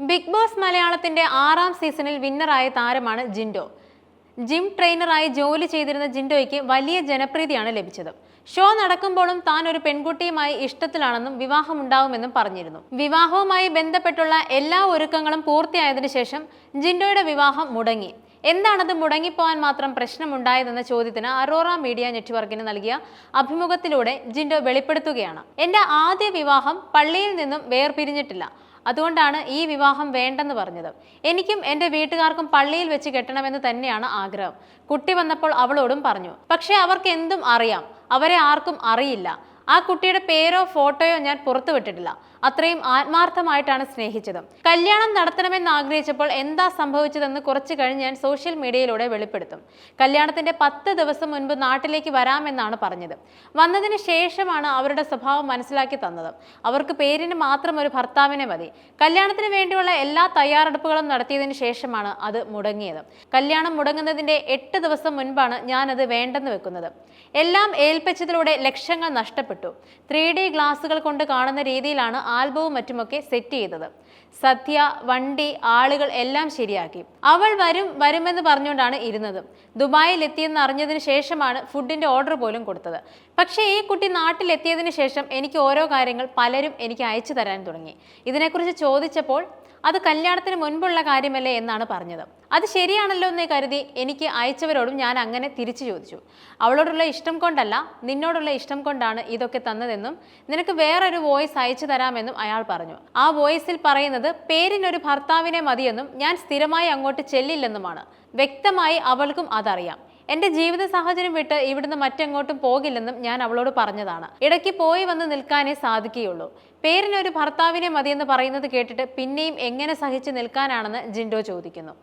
Big boss മലയാളത്തിന്റെ ആറാം സീസണിൽ വിന്നറായ താരമാണ് ജിൻഡോ. ജിം ട്രെയിനറായി ജോലി ചെയ്തിരുന്ന ജിൻഡോയ്ക്ക് വലിയ ജനപ്രീതിയാണ് ലഭിച്ചത്. ഷോ നടക്കുമ്പോഴും താൻ ഒരു പെൺകുട്ടിയുമായി ഇഷ്ടത്തിലാണെന്നും വിവാഹമുണ്ടാവുമെന്നും പറഞ്ഞിരുന്നു. വിവാഹവുമായി ബന്ധപ്പെട്ടുള്ള എല്ലാ ഒരുക്കങ്ങളും പൂർത്തിയായതിനു ശേഷം ജിൻഡോയുടെ വിവാഹം മുടങ്ങി. എന്താണത് മുടങ്ങിപ്പോവാൻ മാത്രം പ്രശ്നമുണ്ടായതെന്ന ചോദ്യത്തിന് അറോറ മീഡിയ നെറ്റ്വർക്കിന് നൽകിയ അഭിമുഖത്തിലൂടെ ജിൻഡോ വെളിപ്പെടുത്തുകയാണ്. എന്റെ ആദ്യ വിവാഹം പള്ളിയിൽ നിന്നും വേർപിരിഞ്ഞിട്ടില്ല. അതുകൊണ്ടാണ് ഈ വിവാഹം വേണ്ടെന്ന് പറഞ്ഞത്. എനിക്കും എന്റെ വീട്ടുകാർക്കും പള്ളിയിൽ വെച്ച് കെട്ടണമെന്ന് തന്നെയാണ് ആഗ്രഹം. കുട്ടി വന്നപ്പോൾ അവളോടും പറഞ്ഞു പക്ഷേ അവർക്ക് എന്തും അറിയാം. അവരെ ആർക്കും അറിയില്ല. ആ കുട്ടിയുടെ പേരോ ഫോട്ടോയോ ഞാൻ പുറത്തുവിട്ടിട്ടില്ല അത്രയും ആത്മാർത്ഥമായിട്ടാണ് സ്നേഹിച്ചത്. കല്യാണം നടത്തണമെന്ന് ആഗ്രഹിച്ചപ്പോൾ എന്താ സംഭവിച്ചതെന്ന് കുറച്ച് കഴിഞ്ഞ് ഞാൻ സോഷ്യൽ മീഡിയയിലൂടെ വെളിപ്പെടുത്തും. കല്യാണത്തിന്റെ പത്ത് ദിവസം മുൻപ് നാട്ടിലേക്ക് വരാമെന്നാണ് പറഞ്ഞത്. വന്നതിന് ശേഷമാണ് അവരുടെ സ്വഭാവം മനസ്സിലാക്കി തന്നത്. അവർക്ക് പേരിന് മാത്രം ഒരു ഭർത്താവിനെ മതി. കല്യാണത്തിന് വേണ്ടിയുള്ള എല്ലാ തയ്യാറെടുപ്പുകളും നടത്തിയതിന് ശേഷമാണ് അത് മുടങ്ങിയത്. കല്യാണം മുടങ്ങുന്നതിന്റെ എട്ട് ദിവസം മുൻപാണ് ഞാനത് വേണ്ടെന്ന് വെക്കുന്നത്. എല്ലാം ഏൽപ്പിച്ചതിലൂടെ ലക്ഷങ്ങൾ നഷ്ടപ്പെട്ടു. ത്രീ ഡി ഗ്ലാസുകൾ കൊണ്ട് കാണുന്ന രീതിയിലാണ് ആൽബവും മറ്റുമൊക്കെ സെറ്റ് ചെയ്തത്. സത്യ വണ്ടി ആളുകൾ എല്ലാം ശരിയാക്കി. അവൾ വരും വരുമെന്ന് പറഞ്ഞുകൊണ്ടാണ് ഇരുന്നത്. ദുബായിൽ എത്തിയെന്ന് അറിഞ്ഞതിന് ശേഷമാണ് ഫുഡിന്റെ ഓർഡർ പോലും കൊടുത്തത്. പക്ഷേ ഈ കുട്ടി നാട്ടിലെത്തിയതിനു ശേഷം എനിക്ക് ഓരോ കാര്യങ്ങൾ പലരും എനിക്ക് അയച്ചു തരാൻ തുടങ്ങി. ഇതിനെക്കുറിച്ച് ചോദിച്ചപ്പോൾ അത് കല്യാണത്തിന് മുൻപുള്ള കാര്യമല്ലേ എന്നാണ് പറഞ്ഞത്. അത് ശരിയാണല്ലോ എന്ന് കരുതി എനിക്ക് അയച്ചവരോടും ഞാൻ അങ്ങനെ തിരിച്ചു ചോദിച്ചു. അവളോടുള്ള ഇഷ്ടം കൊണ്ടല്ല നിന്നോടുള്ള ഇഷ്ടം കൊണ്ടാണ് ഇതൊക്കെ തന്നതെന്നും നിനക്ക് വേറൊരു വോയിസ് അയച്ചു തരാമെന്നും അയാൾ പറഞ്ഞു. ആ വോയിസിൽ പറയുന്നത് പേരിനൊരു ഭർത്താവിനെ മതിയെന്നും ഞാൻ സ്ഥിരമായി അങ്ങോട്ട് ചെല്ലില്ലെന്നുമാണ്. വ്യക്തമായി അവൾക്കും അതറിയാം. എന്റെ ജീവിത സാഹചര്യം വിട്ട് ഇവിടുന്ന് മറ്റെങ്ങോട്ടും പോകില്ലെന്നും ഞാൻ അവളോട് പറഞ്ഞതാണ്. ഇടയ്ക്ക് പോയി വന്ന് നിൽക്കാനേ സാധിക്കുകയുള്ളൂ. പേരിനൊരു ഭർത്താവിനെ മതിയെന്ന് പറയുന്നത് കേട്ടിട്ട് പിന്നെയും എങ്ങനെ സഹിച്ചു നിൽക്കാനാണെന്ന് ജിൻഡോ ചോദിക്കുന്നു.